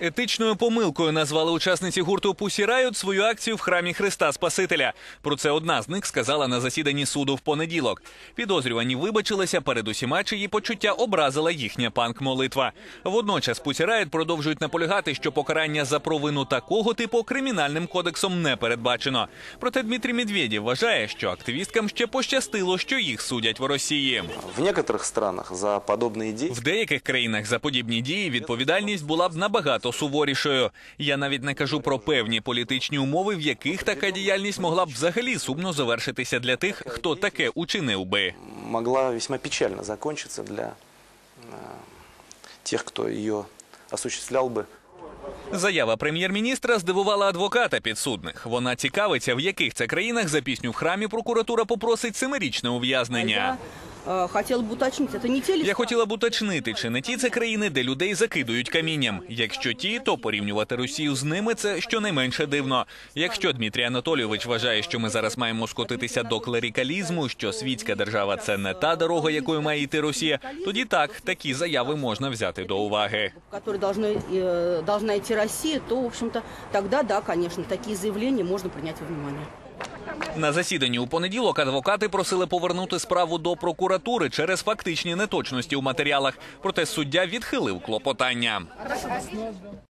Етичною помилкою назвали учасниці гурту Пусі Райот свою акцію в храмі Христа Спасителя. Про це одна з них сказала на засіданні суду в понеділок. Підозрювані вибачилися перед усіма, чиї почуття образила їхня панк-молитва. Водночас Пусі Райот продовжують наполягати, що покарання за провину такого типу кримінальним кодексом не передбачено. Проте Дмитрій Медведєв вважає, що активісткам ще пощастило, що їх судять в Росії. В некоторых странах за подобные действия В деяких країнах за подібні дії відповідальність була б набагато суворішою. Я навіть не кажу про певні політичні умови, в яких така діяльність могла б взагалі сумно завершитися для тих, хто таке учинив би. могла весьма печально закончиться для э, тех, кто ее осуществлял бы. Заява прем'єр-міністра здивувала адвоката підсудних. Вона цікавиться, в яких це країнах за пісню в храмі прокуратура попросить семирічне ув'язнення. Я э, хотела бы уточнить, это не те ли Я хотіла б уточнити, чи не ті це країни, де людей закидують камінням. Якщо ті, то порівнювати Росію з ними це щонайменше дивно. Якщо Дмитрій Анатолійович вважає, що ми зараз маємо скотитися до клерикалізму, що світська держава це не та дорога, якою має йти Росія, тоді так такі заяви можна взяти до уваги. в которой должны, э, должна идти Россия, то, в общем-то, тогда, да, конечно, такие заявления можно принять во внимание. На засіданні у понеділок адвокати просили повернути справу до прокуратури через фактичні неточності у матеріалах. Проте суддя відхилив клопотання.